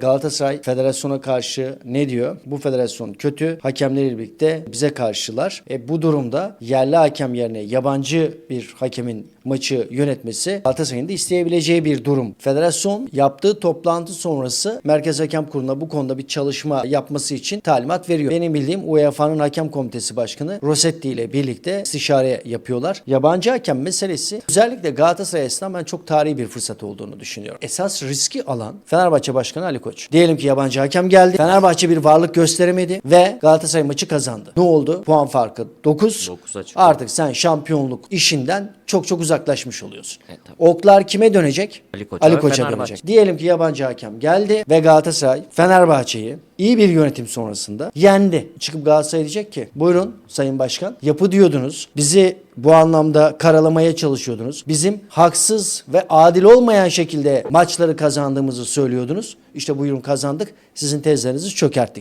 Galatasaray federasyona karşı ne diyor? Bu federasyon kötü. Hakemleriyle birlikte bize karşılar. E, bu durumda yerli hakem yerine yabancı bir hakemin maçı yönetmesi Galatasaray'ın da isteyebileceği bir durum. Federasyon yaptığı toplantı sonrası Merkez Hakem Kurulu'na bu konuda bir çalışma yapması için talimat veriyor. Benim bildiğim UEFA'nın Hakem Komitesi Başkanı Rossetti ile birlikte istişare yapıyorlar. Yabancı hakem meselesi özellikle Galatasaray açısından ben çok tarihi bir fırsat olduğunu düşünüyorum. Esas riski alan Fenerbahçe Başkanı Ali Koç. Diyelim ki yabancı hakem geldi. Fenerbahçe bir varlık gösteremedi ve Galatasaray maçı kazandı. Ne oldu? Puan farkı 9. Dokuza çıktı. Artık sen şampiyonluk işinden çok çok uzaklaşmış oluyorsun. Evet, tabii. Oklar kime dönecek? Ali Koç'a ve Fenerbahçe. dönecek. Diyelim ki yabancı hakem geldi ve Galatasaray Fenerbahçe'yi iyi bir yönetim sonrasında yendi. Çıkıp Galatasaray diyecek ki buyurun Sayın Başkan yapı diyordunuz. Bizi bu anlamda karalamaya çalışıyordunuz. Bizim haksız ve adil olmayan şekilde maçları kazandığımızı söylüyordunuz. İşte buyurun kazandık. Sizin tezlerinizi çökerttik.